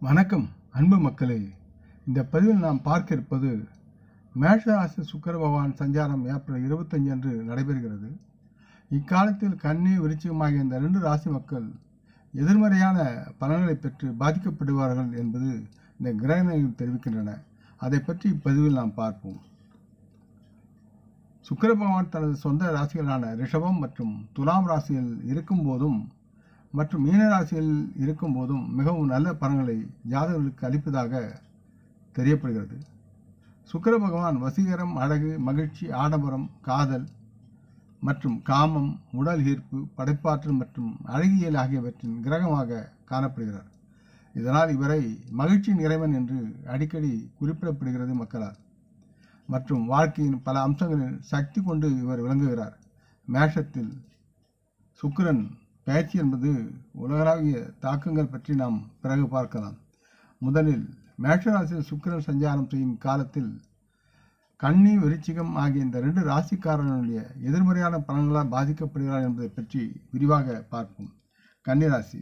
வணக்கம் அன்பு மக்களே. இந்த பதிவில் நாம் பார்க்க இருப்பது மேஷ ராசி சுக்கிர பகவான் சஞ்சாரம் ஏப்ரல் இருபத்தஞ்சு அன்று நடைபெறுகிறது. இக்காலத்தில் கன்னி விருச்சிகமாகிய இந்த ரெண்டு ராசி மக்கள் எதிர்மறையான பலன்களை பெற்று பாதிக்கப்படுவார்கள் என்பது இந்த கிரகணங்கள் தெரிவிக்கின்றன. அதை பற்றி இப்பதிவில் நாம் பார்ப்போம். சுக்கர பகவான் தனது சொந்த ராசிகளான ரிஷபம் மற்றும் துலாம் ராசியில் இருக்கும்போதும் மற்றும் மீனராசியில் இருக்கும் போதும் மிகவும் நல்ல பலன்களை ஜாதகர்களுக்கு அளிப்பதாக தெரியப்படுகிறது. சுக்கர பகவான் வசீகரம் அழகு மகிழ்ச்சி ஆடம்பரம் காதல் மற்றும் காமம் உடல் ஈர்ப்பு படைப்பாற்றல் மற்றும் அழகியல் ஆகியவற்றின் கிரகமாக காணப்படுகிறார். இதனால் இவரை மகிழ்ச்சியின் இறைவன் என்று அடிக்கடி குறிப்பிடப்படுகிறது மக்களால். மற்றும் வாழ்க்கையின் பல அம்சங்களில் சக்தி கொண்டு இவர் விளங்குகிறார். மேஷத்தில் சுக்கிரன் பயிற்சி என்பது உலகளாவிய தாக்கங்கள் பற்றி நாம் பிறகு பார்க்கலாம். முதலில் மேஷராசியில் சுக்கிரன் சஞ்சாரம் செய்யும் காலத்தில் கன்னி விருச்சிகம் ஆகிய இந்த ரெண்டு ராசிக்காரர்களுடைய எதிர்மறையான பலன்களால் பாதிக்கப்படுகிறார் என்பதை பற்றி விரிவாக பார்ப்போம். கன்னிராசி.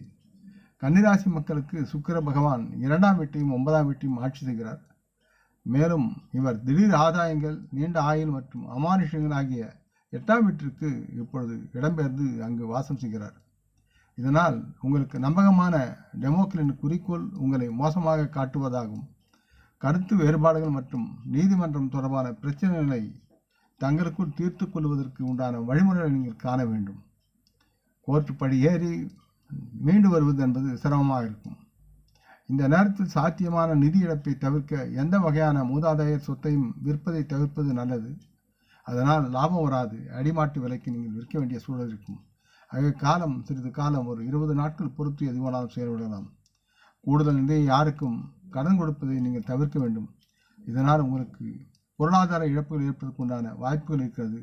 கன்னிராசி மக்களுக்கு சுக்கிர பகவான் இரண்டாம் வீட்டையும் ஒன்பதாம் வீட்டையும் ஆட்சி செய்கிறார். மேலும் இவர் திடீர் ஆதாயங்கள் நீண்ட ஆயுள் மற்றும் அமானுஷங்கள் ஆகிய எட்டாம் வீட்டிற்கு இப்பொழுது இடம்பெயர்ந்து அங்கு வாசம் செய்கிறார். இதனால் உங்களுக்கு நம்பகமான டெமோக்களின் குறிக்கோள் உங்களை மோசமாக காட்டுவதாகும். கருத்து வேறுபாடுகள் மற்றும் நீதிமன்றம் தொடர்பான பிரச்சனைகளை தங்களுக்குள் தீர்த்து கொள்வதற்கு உண்டான வழிமுறைகளை நீங்கள் காண வேண்டும். கோர்ட்டு படி ஏறி மீண்டு வருவது என்பது சிரமமாக இருக்கும். இந்த நேரத்தில் சாத்தியமான நிதி இழப்பை தவிர்க்க எந்த வகையான மூதாதையர் சொத்தையும் விற்பதை தவிர்ப்பது நல்லது. அதனால் லாபம் வராது. அடிமாட்டு விலைக்கு நீங்கள் விற்க வேண்டிய சூழல் இருக்கும். ஆகவே காலம் சிறிது காலம் ஒரு இருபது நாட்கள் பொறுத்து எதுவானாலும் செயல்படலாம். கூடுதல் நிலையை யாருக்கும் கடன் கொடுப்பதை நீங்கள் தவிர்க்க வேண்டும். இதனால் உங்களுக்கு பொருளாதார இழப்புகள் ஏற்படுவதற்கு உண்டான வாய்ப்புகள் இருக்கிறது.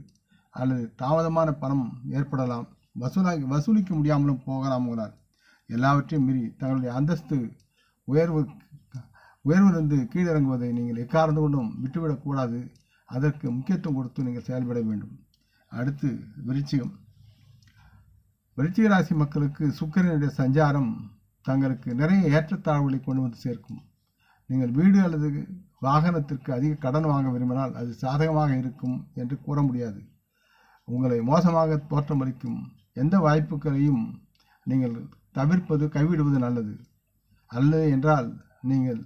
அல்லது தாமதமான பணம் ஏற்படலாம். வசூலாகி வசூலிக்க முடியாமலும் போகலாம் உங்களால் எல்லாவற்றையும் மீறி தங்களுடைய அந்தஸ்து உயர்வு உயர்விலிருந்து கீழிறங்குவதை நீங்கள் எக்காரணம் கொண்டும் விட்டுவிடக்கூடாது. அதற்கு முக்கியத்துவம் கொடுத்து நீங்கள் செயல்பட வேண்டும். அடுத்து விருச்சிகம். விருச்சிக ராசி மக்களுக்கு சுக்கரனுடைய சஞ்சாரம் தங்களுக்கு நிறைய ஏற்றத்தாழ்வுகளை கொண்டு வந்து சேர்க்கும். நீங்கள் வீடு அல்லது வாகனத்திற்கு அதிக கடன் வாங்க விரும்பினால் அது சாதகமாக இருக்கும் என்று கூற முடியாது. உங்களை மோசமாக தோற்றமளிக்கும் எந்த வாய்ப்புகளையும் நீங்கள் தவிர்ப்பது கைவிடுவது நல்லது. அல்லது என்றால் நீங்கள்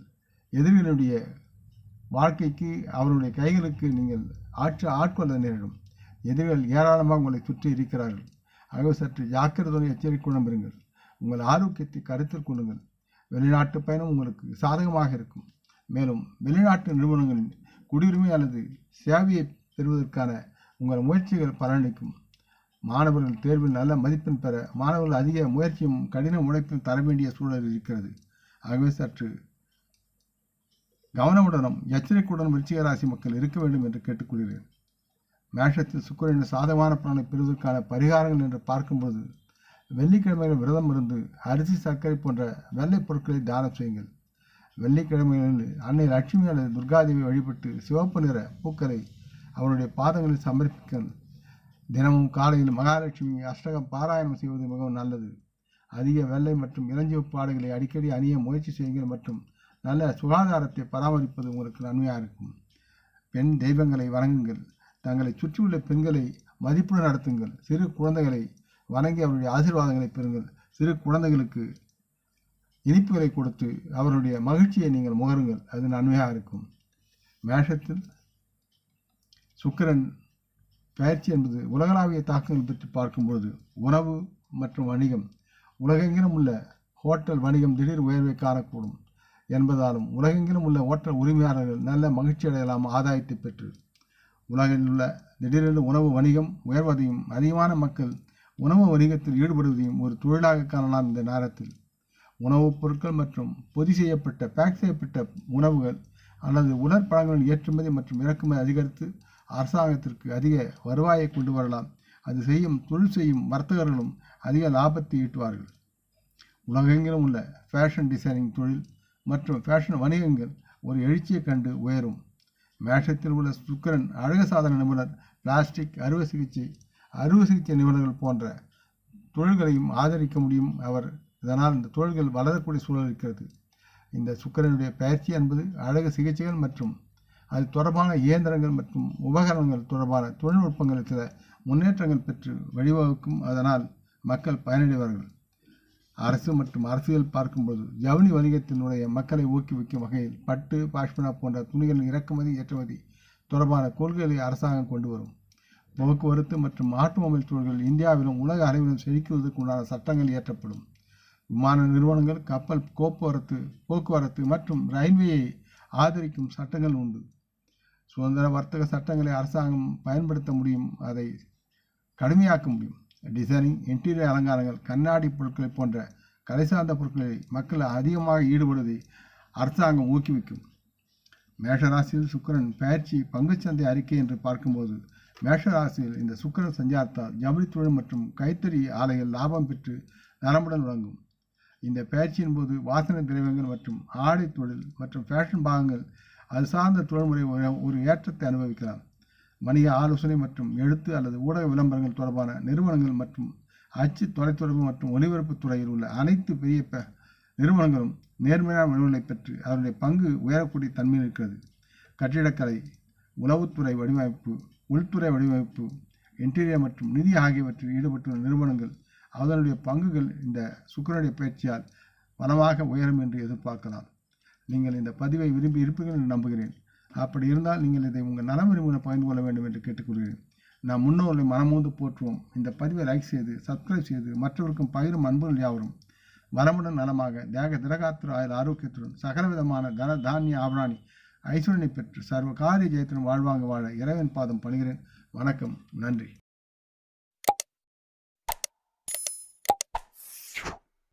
எதிரிகளுடைய வாழ்க்கைக்கு அவருடைய கைகளுக்கு நீங்கள் ஆற்ற ஆட்கொள்ள நேரிடும். எதிரிகள் ஏராளமாக உங்களை சுற்றி இருக்கிறார்கள். ஆகவே சற்று ஜாக்கிரதையுடன் எச்சரிக்கையுடன் இருங்கள் உங்கள் ஆரோக்கியத்தை கருத்தில் கொள்ளுங்கள். வெளிநாட்டு பயணம் உங்களுக்கு சாதகமாக இருக்கும். மேலும் வெளிநாட்டு நிறுவனங்களின் குடியுரிமை அல்லது சேவையை பெறுவதற்கான உங்கள் முயற்சிகள் பலனளிக்கும். மாணவர்கள் தேர்வில் நல்ல மதிப்பெண் பெற மாணவர்கள் அதிக முயற்சியும் கடின உழைப்பும் தர வேண்டிய சூழல் இருக்கிறது. ஆகவே சற்று கவனமுடனும் எச்சரிக்கையுடன் விருச்சிக ராசி மக்கள் இருக்க வேண்டும் என்று கேட்டுக்கொள்கிறேன். மேஷத்தில் சுக்கரனின் சாதகமான பலனை பெறுவதற்கான பரிகாரங்கள் என்று பார்க்கும்போது வெள்ளிக்கிழமையில் விரதம் இருந்து அரிசி சர்க்கரை போன்ற வெள்ளை பொருட்களை தானம் செய்யுங்கள். வெள்ளிக்கிழமைகளில் அன்னை லட்சுமி அல்லது துர்காதேவி வழிபட்டு சிவப்பு நிற பூக்களை அவருடைய பாதங்களில் சமர்ப்பிக்க தினமும் காலையில் மகாலட்சுமி அஷ்டகம் பாராயணம் செய்வது மிகவும் நல்லது. அதிக வெள்ளை மற்றும் இளஞ்சிவப்பு ஆடைகளை அடிக்கடி அணிய முயற்சி செய்யுங்கள் மற்றும் நல்ல சுகாதாரத்தை பராமரிப்பது உங்களுக்கு நன்மையாக இருக்கும். பெண் தெய்வங்களை வணங்குங்கள். தங்களை சுற்றியுள்ள பெண்களை மதிப்புடன் நடத்துங்கள். சிறு குழந்தைகளை வணங்கி அவருடைய ஆசீர்வாதங்களை பெறுங்கள். சிறு குழந்தைகளுக்கு இனிப்புகளை கொடுத்து அவருடைய மகிழ்ச்சியை நீங்கள் முகருங்கள். அது நன்மையாக இருக்கும். மேஷத்தில் சுக்கிரன் பயிற்சி என்பது உலகளாவிய தாக்கங்கள் பற்றி பார்க்கும்பொழுது உணவு மற்றும் வணிகம். உலகெங்கிலும் உள்ள ஹோட்டல் வணிகம் திடீர் உயர்வை காணக்கூடும் என்பதாலும் உலகெங்கிலும் உள்ள ஹோட்டல் உரிமையாளர்கள் நல்ல மகிழ்ச்சி அடையலாம் ஆதாயத்தை பெற்று உலகில் உள்ள திடீரென்று உணவு வணிகம் உயர்வதையும் அதிகமான மக்கள் உணவு வணிகத்தில் ஈடுபடுவதையும் ஒரு தொழிலாக காணலாம் இந்த நேரத்தில். உணவுப் பொருட்கள் மற்றும் பொதி செய்யப்பட்ட பேக் செய்யப்பட்ட உணவுகள் அல்லது உலர்பழங்களின் ஏற்றுமதி மற்றும் இறக்குமதி அதிகரித்து அரசாங்கத்திற்கு அதிக வருவாயை கொண்டு வரலாம். அது செய்யும் தொழில் செய்யும் வர்த்தகர்களும் அதிக லாபத்தை ஈட்டுவார்கள். உலகெங்கிலும் உள்ள ஃபேஷன் டிசைனிங் தொழில் மற்றும் ஃபேஷன் வணிகங்கள் ஒரு எழுச்சியை கண்டு உயரும். மேஷத்தில் உள்ள சுக்கரன் அழகு சாதன நிபுணர் பிளாஸ்டிக் அறுவை சிகிச்சை அறுவை சிகிச்சை நிபுணர்கள் போன்ற தொழில்களையும் ஆதரிக்க முடியும் அவர். இதனால் இந்த தொழில்கள் வளரக்கூடிய சூழல் இருக்கிறது. இந்த சுக்கிரனுடைய பயிற்சி என்பது அழகு சிகிச்சைகள் மற்றும் அது தொடர்பான இயந்திரங்கள் மற்றும் உபகரணங்கள் தொடர்பான தொழில்நுட்பங்கள் சில முன்னேற்றங்கள் பெற்று வழிவகுக்கும். அதனால் மக்கள் பயனடைவார்கள். அரசு மற்றும் அரசியல் பார்க்கும்போது ஜவுளி வணிகத்தினுடைய மக்களை ஊக்குவிக்கும் வகையில் பட்டு பாஷ்மினா போன்ற துணிகளின் இறக்குமதி ஏற்றுமதி தொடர்பான கொள்கைகளை அரசாங்கம் கொண்டு வரும். போக்குவரத்து மற்றும் ஆட்டோமொபைல் தொழில்கள் இந்தியாவிலும் உலக அளவிலும் செழிக்குவதற்கு உண்டான சட்டங்கள் இயற்றப்படும். விமான நிறுவனங்கள் கப்பல் போக்குவரத்து போக்குவரத்து மற்றும் ரயில்வேயை ஆதரிக்கும் சட்டங்கள் உண்டு. சுதந்திர வர்த்தக சட்டங்களை அரசாங்கம் பயன்படுத்த முடியும் அதை கடுமையாக்க முடியும். டிசைனிங் இன்டீரியர் அலங்காரங்கள் கண்ணாடி பொருட்களை போன்ற கலை சார்ந்த பொருட்களை மக்கள் அதிகமாக ஈடுபடுவதை அரசாங்கம் ஊக்குவிக்கும். மேஷராசியில் சுக்கிரன் பயிற்சி பங்குச்சந்தை அறிக்கை என்று பார்க்கும்போது மேஷராசியில் இந்த சுக்கிரன் சஞ்சாரத்தால் ஜவுளி தொழில் மற்றும் கைத்தறி ஆலைகள் லாபம் பெற்று நலமுடன் விளங்கும் இந்த பயிற்சியின் போது வாசனை திரவியங்கள் மற்றும் ஆடை தொழில் மற்றும் ஃபேஷன் பாகங்கள் அது சார்ந்த தொழில்முறை ஒரு ஏற்றத்தை அனுபவிக்கலாம். வணிக ஆலோசனை மற்றும் எழுத்து அல்லது ஊடக விளம்பரங்கள் தொடர்பான நிறுவனங்கள் மற்றும் அச்சு தொலைத்தொடர்பு மற்றும் ஒலிபரப்பு துறையில் உள்ள அனைத்து பெரிய ப- நிறுவனங்களும் நேர்மையான விளைவுகளை பெற்று அதனுடைய பங்கு உயரக்கூடிய தன்மை இருக்கிறது. கட்டிடக்கலை உளவுத்துறை வடிவமைப்பு உள்துறை வடிவமைப்பு இன்டீரியர் மற்றும் நிதி ஆகியவற்றில் ஈடுபட்டுள்ள நிறுவனங்கள் அதனுடைய பங்குகள் இந்த சுக்கரனுடைய பயிற்சியால் பலமாக உயரும் என்று எதிர்பார்க்கலாம். நீங்கள் இந்த பதிவை விரும்பி இருப்பீர்கள் என்று நம்புகிறேன். அப்படி இருந்தால் நீங்கள் இதை உங்கள் நலம் விரும்பின பகிர்ந்து கொள்ள வேண்டும் என்று கேட்டுக்கொள்கிறேன் நாம் முன்னோர்களை மனமோந்து போற்றுவோம். இந்த பதிவை லைக் செய்து சப்ஸ்கிரைப் செய்து மற்றவருக்கும் பகிரும் அன்புகள் யாவரும். வளமுடன் நலமாக தேக திரகாத்திர ஆயுள் ஆரோக்கியத்துடன் சகலவிதமான தன தானிய ஆபராணி ஐஸ்வரனை பெற்று சர்வ காரிய ஜெயத்துடன் வாழ்வாங்க வாழ இறைவன் பாதம் பணிகிறேன். வணக்கம். நன்றி.